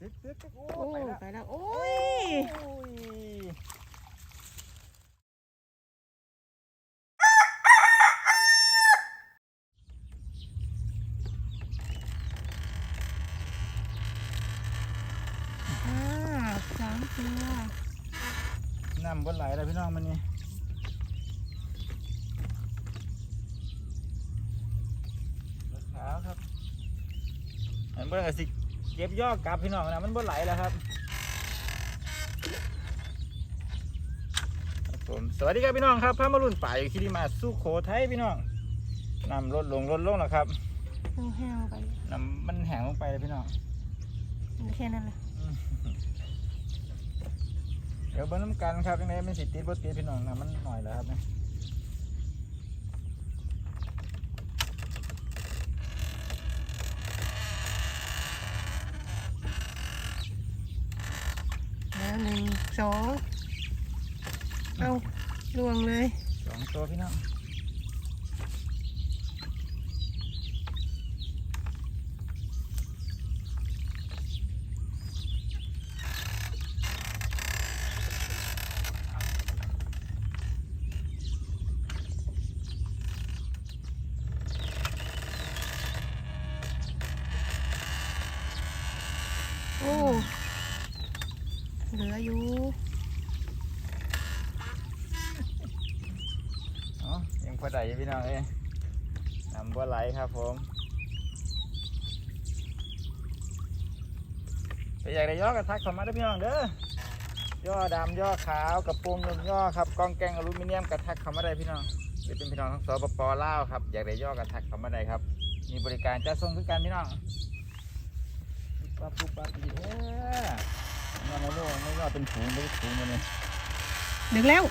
ตึกตึกตึกโอ้โอ้ไปแล้วไปแล้วโอ้ยโอ้ยอ่าสามตัวน้ำบนไหลแล้วพี่น้องมันนี่ขาวครับอันเบิ่งก็สิ ก็บยอดกลับพี่น้องนะมันบนไหลแล้วครับครับผมสวัสดีครับพี่น้องครับพามารุ่นป่าอยู่ที่ดีมาสู้โขทัยพี่น้องน้ำลดลงลดลงแล้วครับแห้งๆไปน้ำมันแห้งลงไปเลยพี่น้องแค่นั้นแหละเดี๋ยวเบิ้งน้ำกันครับยังไงมันสิติดบ่ติดพี่น้องนะมันหน่อยแล้วครับนะ แล้วหนึ่ง สองเอาลวงเลยสองตัวพี่น้องโอ้ เหลืออยู่เอ๋อยังพอได้อยู่พี่น้องเอ้ยน้ำบ่ไหลครับผมถ้าอยากได้ย่อกระทักเข้ามาได้อพี่น้องเด้อย่อดำย่อขาวกระโปรงนมย่อครับกองแกงอลูมิเนียมกระทักเข้ามาได้พี่น้องหรือเป็นพี่น้องทั้งสปปลาวครับอยากได้ย่อกระทักเข้ามาได้ครับ มีบริการจัดส่งคือกันพี่น้องปั๊บปุ๊บปั๊บอีกเอ้อ มาโมโน่ไม่ว่าเป็นถุงไม่ได้ถุงมาเนี่ยดึงแล้ว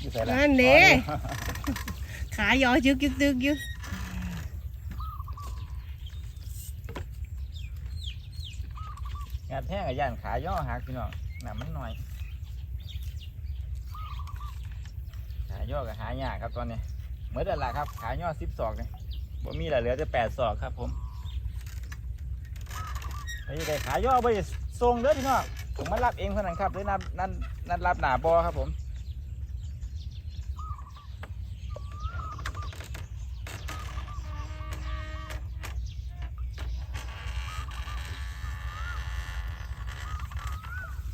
อยู่ใส่ละนั่นเด้ขายอยึกยึกยึกยึกงานแท่งกับย่านขาย่อหักพี่น้องหนามันหน่อยขาย่อกับหายากครับตอนนี้เหมือนเดิมละครับ ขาย่อสิบศอกเนี่ยบ่มีละเหลือแต่แปดศอกครับผม ไปได้ขาย่อไปทรงเด้อพี่น้องผมมารับเองเท่านั้นครับเลยนัดนัดนัดรับหนาบอครับผม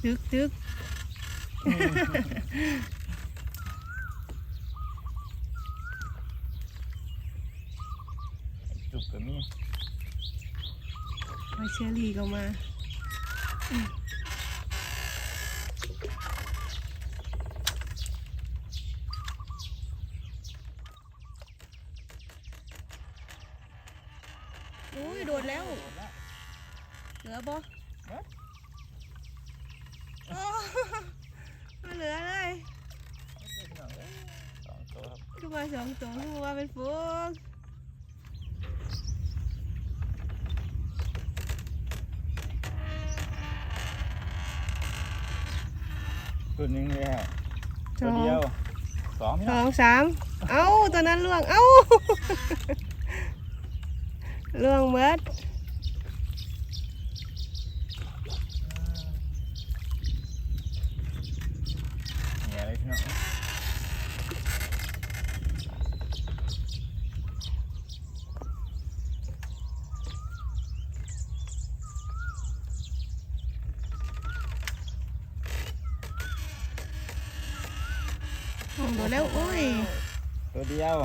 ยึกยึกจุกก็มีมา เชอรี่ก็มาโอ้ยโดดแล้ว เหลือบ่อ้ไม่เหลือเลย สองตัวครับ ขึ้นมาสองตัวขึ้นมาเป็นฝูง ตัวหนึงแล้วสตัวองเดียวสองพี่สน้อองงสามเอ้าตัวนั้นล่วง เอ้าล่วงเบิด เนี่ยเลยพี่น้อง โอ้โหแล้วโอ้ย ตัวเดียว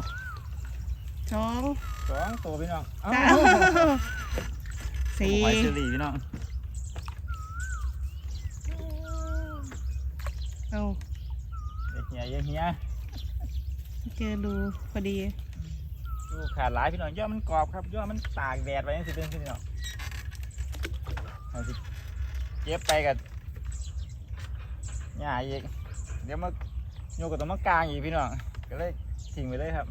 สองสองตัวพี่น้องเอ้าสามสี่ไวเชอรี่พี่น้องเอาเด็กเฮียเยอะเฮียเจอดูพอดีดูขาดหลายพี่น้องย่อมันกรอบครับย่อมันตากแดดไว้ยังสิเป็นพี่น้องเอาสิเก็บไปกับหญ้าอีกเดี๋ยวมา โยกกับตัวมากลางอีกพี่น้องก็เลยทิ้งไปเลยครับ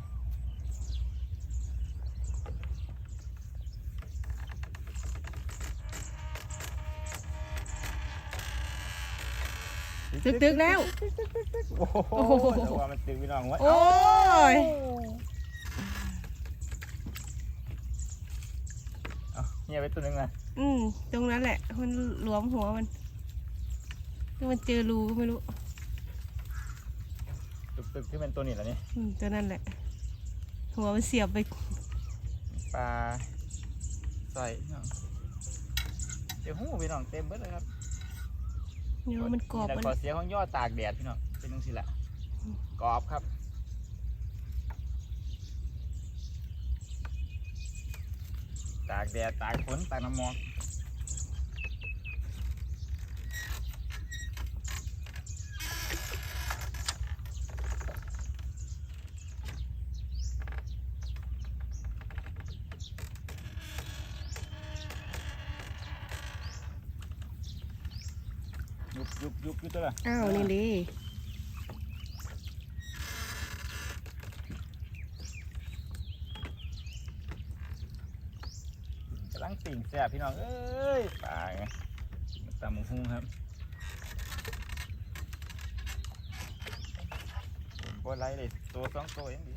ตึกๆแล้วโอ้โหโอ้โหแต่ว่ามันตึกพี่น้องวะโอ้ยเอาเฮียไปตัวหนึงนะอืมตรงนั้นแหละ มันหลวมหัวมันแล้วมันเจอรูก็ไม่รู้ตึกๆ ที่เป็นตัวนี้แหละนี่อืมตัวนั่นแหละ หัวมันเสียบไปปลาใส่พี่น้องเดี๋ยวหูพี่น้องเต็มเบิดเลยครับเนี่ยมันกรอบแต่มันขอเสียของยอดตากแดดพี่น้องเป็นจังซี่แหละกรอบครับตากแดดตากฝนตากน้ำหมอก ยุบยุบยุบอยุบตัวละอ้าวนี่ดิกำลังติ่งแซ่บพี่น้อง เอ้ยปลาไงตำหมูหุ้งครับผมบ่ไล่เลยตัวสองตัวเองดี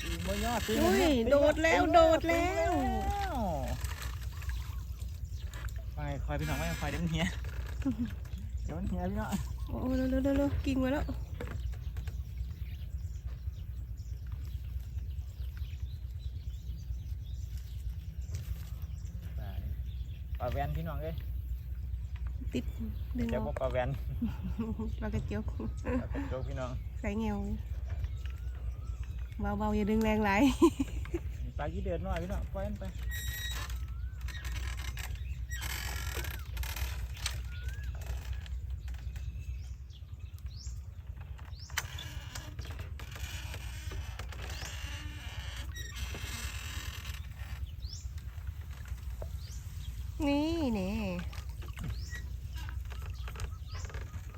ตีมอยอดตีอุ้ยมันโดดแล้ว โดดแล้ว ไป คอยพี่น้องไม่คอยเดี๋ยวมันเฮียเดี๋ยวมันเฮียพี่น้องโอ้เร็วเร็วเร็วเร็วกิ่งมาแล้วไปปลาแวนพี่น้องเอ้ยติดดึงเดี๋อยวอกบ่ปลาแวนปลากระเจียวปลากระโจกพี่น้องใส่เงียวเบาๆอย่าดึงแรงไหลาย มีปลากี่เดือนหน่อยพี่น้องปล่อยมันไป นี่แน่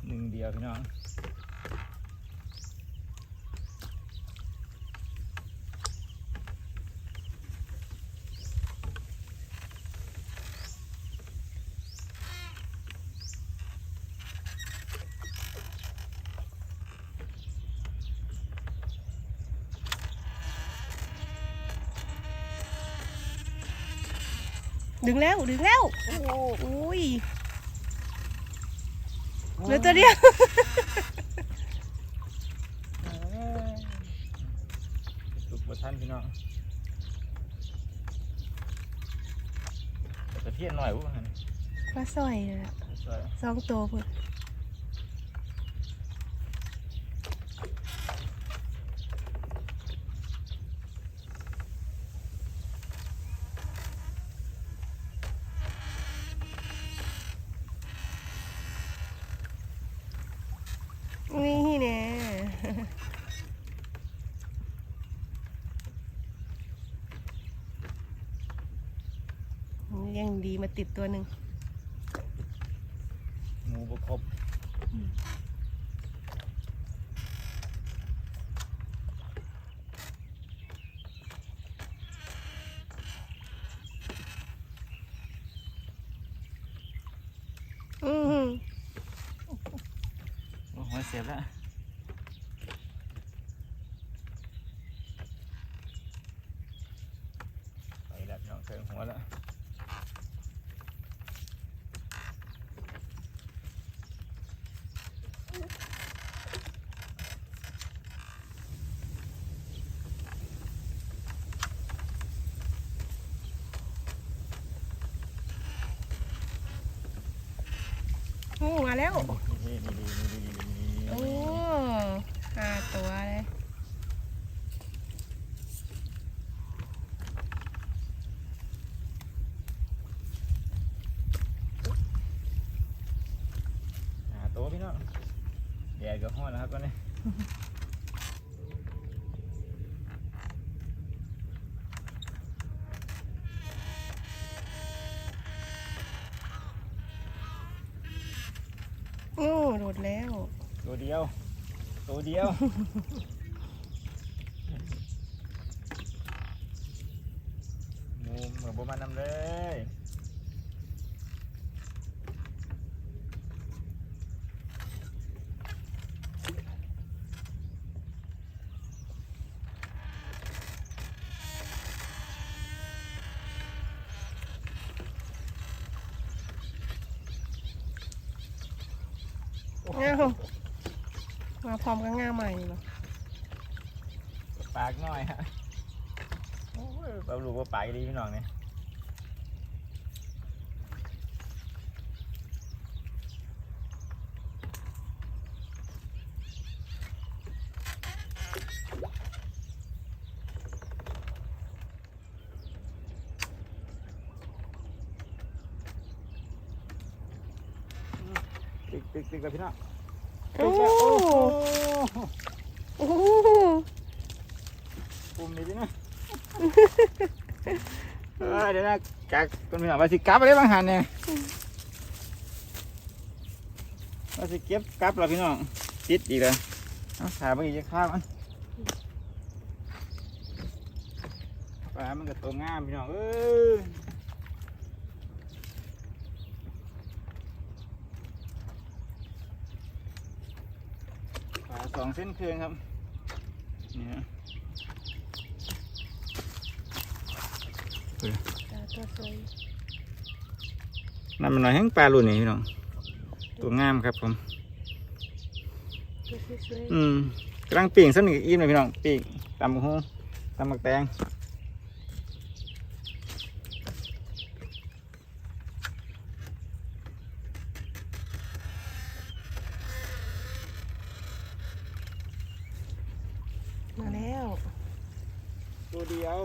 ห นึ่งเดียว เหลือตัวเดียวสุกบทันพี่น้องตะเพียนหน่อยวุ้หันปลาสร้อยเลยล่ะสวย สองตัวพุ่นนี่แน่ ยังดีมาติดตัวหนึ่งหมูบกครบอือหือโอ้หัวเสียบแล้วไปแล้วพี่น้องเติมหัวแล้ว แล้วนี่นี่นี่นี่นี่นี่นี่โอ้ห้าตัวเลยหาตัวพี่น้องแดดก็ห้อนนะครับก็เนี่ย đậu Mua mà bố ba năm đấy Nghe không? มือนประมาณน้ำเลยโเอ้ามาพร้อมกับง่าใหม่เนาะปากน้อยฮะโอ้ยปลาลูกว่าปากดีพี่น้องเนี่ยตึกตึกตึกเลยพี่น้อง โอ้โหปุ่มนี่พี่นะเออเดี๋ยวนะกักคนพี่น้องมาสิกลับไปได้บางหันเนี่ยมาสิเก็บกลับแล้วพี่น้องติดอีกเลยเอาขาไปอีกจะข้ามมันปลามันก็ตัวงามพี่น้องเอ้ยปลา สองเส้นเครื่องครับนี่นะตาตัวสวยนั่นมันหน่อยแห้งปลาลุ่นนี่พี่น้องตัวงามครับผมตัวสวยอืมกำลังปีงสักหนึ่งอิ่มเลยพี่น้องปีงตำบักหูตำบักแตง มาแล้ว ตัวเดียว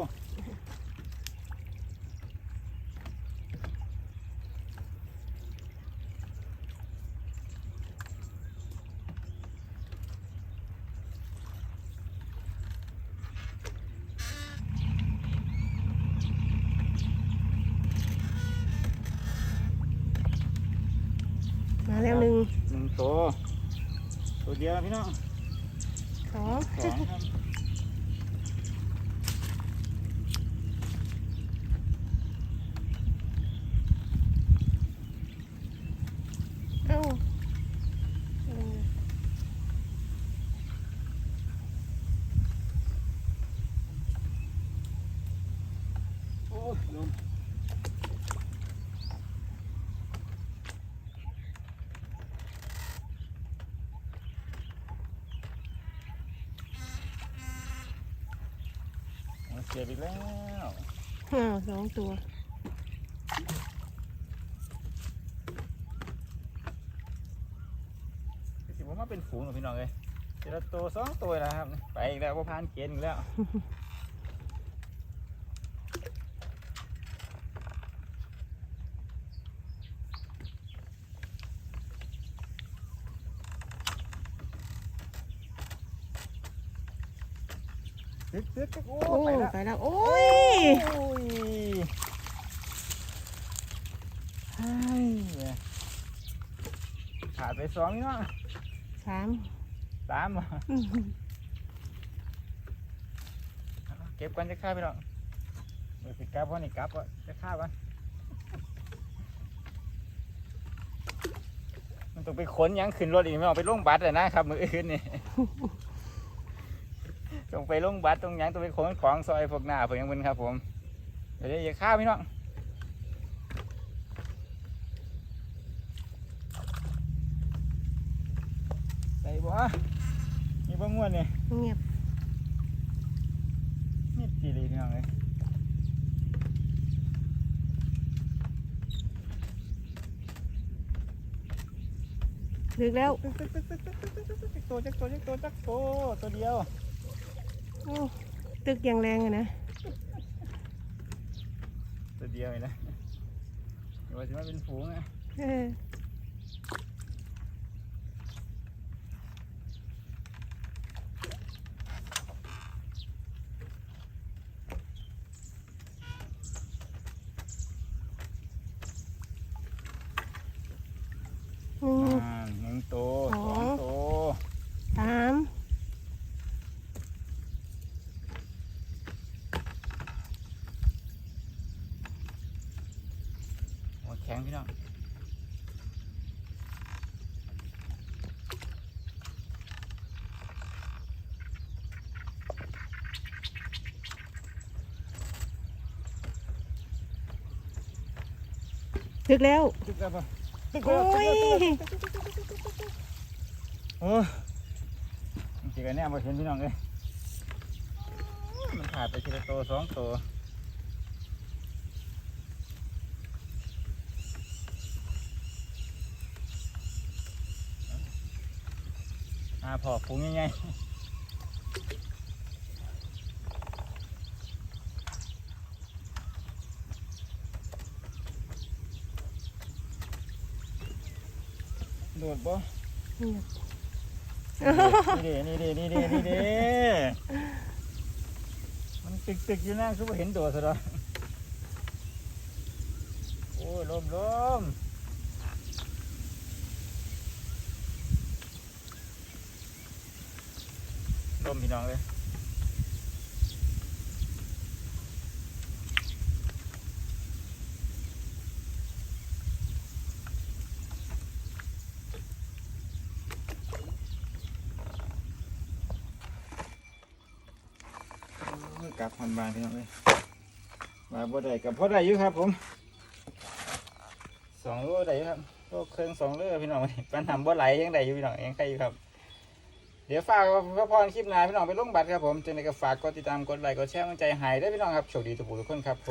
มา แล้วหนึ่งหนึ่งตัวตัวเดียวนะพี่น้องสอง สองครับ เอ้าเออ โอ้ยลม โอเคอีกแล้วอ้าวสองตัวสิผมว่าเป็นฝูงหรอพี่น้องเลยเจละตัวสองตัวนะครับ ไปอีกแล้วว่าพานเกณฑ์อีกแล้วตึกตึกตึกโอ้โอ้ไป แล้วไปแล้วโอ้ยโอ้ยไอ้ยขาดไปสองนี่เนาะสามสามบ่อื้อหือเก็บกันจะฆ่าไปหรอกเดี๋ยวสิกลับวันนี้กลับวะจะฆ่าวันมันต้องไปขนหยังขึ้นรถอีกไม่เอาไปลงบัตรเลยนะครับมืออื่นนี่ต้อง ไปลงบัตรตรงหยังต้องไปขนของซอยพวกหน้าพวกหยังมึนครับผมเดี๋ยวจะฆ่าพี่น้องใส่บ่มีบ่ง่วนเนี่ยเงียบนี่จีรีพี่น้องเลยลึกแล้ว จักตัวจักตัวจักตัวจักตัวตัวเดียวโอ้ ตึกอย่างแรงอะนะตัวเดียวเลยนะว่าจะมาเป็นฝูงอะ เออ หนึ่ง อ่าหนึ่งตัว ส ส อ อง งตัว สาม หัวแข็ งพี่น้องลึกแล้วตึกแล้วปะตึกโอ้แล้วตึกยแล้วตึกแล้วโอ้จริงๆกันเนี่ยมาเห็นพี่น้องเลยมันขาดไปทีละตัวสองตัวาพอพุงยังไงโดดบ่นี่นี่เด้นี่เด้นี่เด้นี่เด้มันตึกตึกๆอยู่นะคือว่าเห็นตัวซะแล้วโอ้ยลมลม ลมพี่น้องเลยกลับพันบานพี่น้องเลยมาบ่ได้กับพ่อได้อยู่ครับ ผมสองโลได้ครับโลเครื่องสองโลพี่น้องปันทำบ่ไหลยังได้อยู่พี่น้องยังใครอยู่ครับ เดี๋ยวฝากพระพรคลิปหน้าพี่น้องไปลงบัตรครับผมจังไดก็ฝากกดติดตามกดไลค์กดแชร์กำลังใจใหายได้พี่น้องครับโชคดีทุกผู้ทุกคนครับผ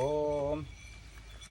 ม